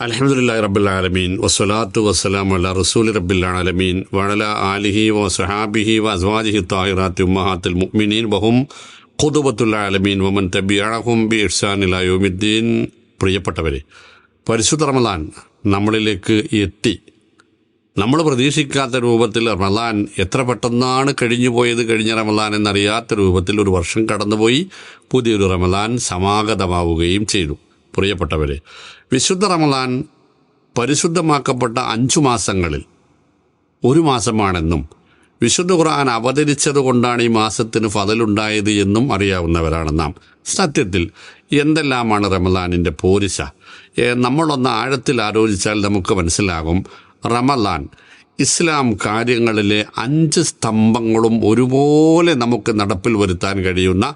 അലഹമുല്ലാ റബ്ബുലാലമീൻ വസ്സലാത്തു വസ്സലാം അല്ല റസൂൽ റബ്ബുലാലമീൻ വഴല ആലിഹി വ സഹാബിഹി വ അസ്വാജിഹി താഹിറാത്തി ഉമ്മഹാത്തുൽ മുഅ്മിനീൻ വഹും ഖുതുബത്തുല്ലാലമീൻ വമൻ തബിയഹും ബി ഇർസാനിലായുമിദ്ദീൻ പ്രിയപ്പെട്ടവരെ പരിശുദ്ധ റമലാൻ നമ്മളിലേക്ക് എത്തി. നമ്മൾ പ്രതീക്ഷിക്കാത്ത രൂപത്തിൽ റമലാൻ എത്ര പെട്ടെന്നാണ് കഴിഞ്ഞു പോയത് കഴിഞ്ഞ റമലാൻ എന്നറിയാത്ത രൂപത്തിൽ ഒരു വർഷം കടന്നുപോയി പുതിയൊരു റമലാൻ സമാഗതമാവുകയും ചെയ്തു. പ്രിയപ്പെട്ടവരെ വിശുദ്ധ റമലാൻ പരിശുദ്ധമാക്കപ്പെട്ട അഞ്ചു മാസങ്ങളിൽ ഒരു മാസമാണെന്നും വിശുദ്ധ ഖുർആൻ അവതരിച്ചത് കൊണ്ടാണ് ഈ മാസത്തിന് ഫതലുണ്ടായത് എന്നും അറിയാവുന്നവരാണ് നാം. സത്യത്തിൽ എന്തെല്ലാമാണ് റമലാനിന്റെ പോരിശ? നമ്മളൊന്ന് ആഴത്തിൽ ആലോചിച്ചാൽ നമുക്ക് മനസ്സിലാകും റമലാൻ ഇസ്ലാം കാര്യങ്ങളിലെ അഞ്ച് സ്തംഭങ്ങളും ഒരുപോലെ നമുക്ക് നടപ്പിൽ വരുത്താൻ കഴിയുന്ന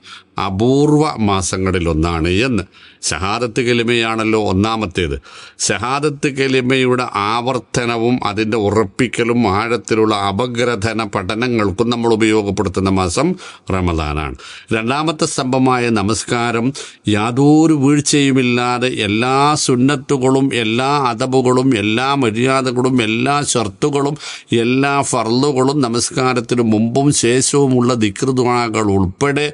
അപൂർവ മാസങ്ങളിലൊന്നാണ് എന്ന്. ഷഹാദത്ത് കലിമയാണല്ലോ ഒന്നാമത്തേത്. ഷഹാദത്ത് കലിമയുടെ ആവർത്തനവും അതിന്റെ ഉറപ്പിക്കലും ആഴത്തിലുള്ള അപഗ്രഥന പഠനങ്ങൾക്കും നമ്മൾ ഉപയോഗപ്പെടുത്തുന്ന മാസം റമദാനാണ്. രണ്ടാമത്തെ സ്തംഭമായ നമസ്കാരം യാതൊരു വീഴ്ചയുമില്ലാതെ എല്ലാ സുന്നത്തുകളും എല്ലാ അതബുകളും എല്ലാ മര്യാദകളും എല്ലാ ഷർത്തുകളും എല്ലാ ഫർലുകളും നമസ്കാരത്തിന് മുമ്പും ശേഷവുമുള്ള ദിക്റുദുആകൾ ഉൾപ്പെടെ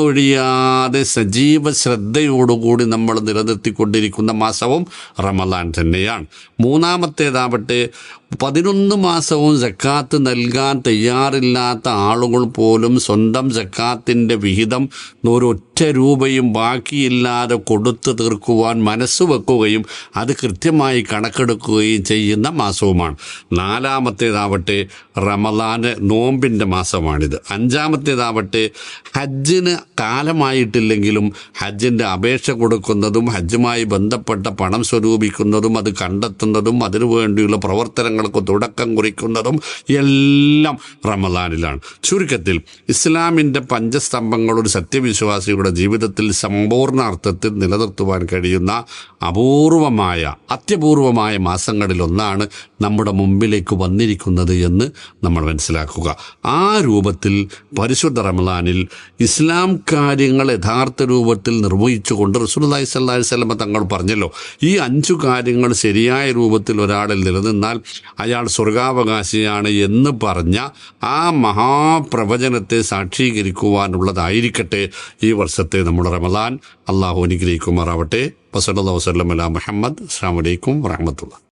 ഒന്നൊഴിയാതെ സജീവ ശ്രദ്ധയോടുകൂടി നമ്മൾ നിലനിർത്തിക്കൊണ്ടിരിക്കുന്ന മാസവും റമലാൻ തന്നെയാണ്. മൂന്നാമത്തേതാവട്ടെ പതിനൊന്ന് മാസവും ജക്കാത്ത് നൽകാൻ തയ്യാറില്ലാത്ത ആളുകൾ പോലും സ്വന്തം ജക്കാത്തിന്റെ വിഹിതം ഒരൊറ്റ രൂപയും ബാക്കിയില്ലാതെ കൊടുത്തു തീർക്കുവാൻ മനസ്സ് വെക്കുകയും അത് കൃത്യമായി കണക്കെടുക്കുകയും ചെയ്യുന്ന മാസവുമാണ്. നാലാമത്തേതാവട്ടെ റമദാന് നോമ്പിന്റെ മാസമാണിത്. അഞ്ചാമത്തേതാവട്ടെ ഹജ്ജിന് കാലമായിട്ടില്ലെങ്കിലും ഹജ്ജിന്റെ അപേക്ഷ കൊടുക്കുന്നതും ഹജ്ജുമായി ബന്ധപ്പെട്ട പണം സ്വരൂപിക്കുന്നതും അത് കണ്ടെത്തുന്നതും അതിനു വേണ്ടിയുള്ള പ്രവർത്തനങ്ങൾക്ക് തുടക്കം കുറിക്കുന്നതും എല്ലാം റമദാനിലാണ്. ചുരുക്കത്തിൽ ഇസ്ലാമിന്റെ പഞ്ചസ്തംഭങ്ങൾ ഒരു സത്യവിശ്വാസിയുടെ ജീവിതത്തിൽ സമ്പൂർണ അർത്ഥത്തിൽ നിലനിർത്തുവാൻ കഴിയുന്ന അപൂർവമായ അത്യപൂർവമായ മാസങ്ങളിലൊന്നാണ് നമ്മുടെ മുമ്പിലേക്ക് വന്നിരിക്കുന്നത് എന്ന് നമ്മൾ മനസ്സിലാക്കുക. ആ രൂപത്തിൽ പരിശുദ്ധ റമദാനിൽ ഇസ്ലാം കാര്യങ്ങൾ യഥാർത്ഥ രൂപത്തിൽ റസൂലുള്ളാഹി സ്വല്ലല്ലാഹി അലൈഹി വസല്ലം തങ്ങൾ പറഞ്ഞല്ലോ ഈ അഞ്ചു കാര്യങ്ങൾ ശരിയായ രൂപത്തിൽ ഒരാളിൽ നിലനിന്നാൽ അയാൾ സ്വർഗാവകാശിയാണ് എന്ന് പറഞ്ഞ ആ മഹാപ്രവചനത്തെ സാക്ഷീകരിക്കുവാനുള്ളതായിരിക്കട്ടെ ഈ വർഷത്തെ നമ്മുടെ റമദാൻ. അള്ളാഹു അനുഗ്രഹിക്കുമാറാവട്ടെ. വസല്ലാ വസ്ലം അല മുഹമ്മദ്. അസ്സാം വലൈക്കും വാഹമത്തുള്ള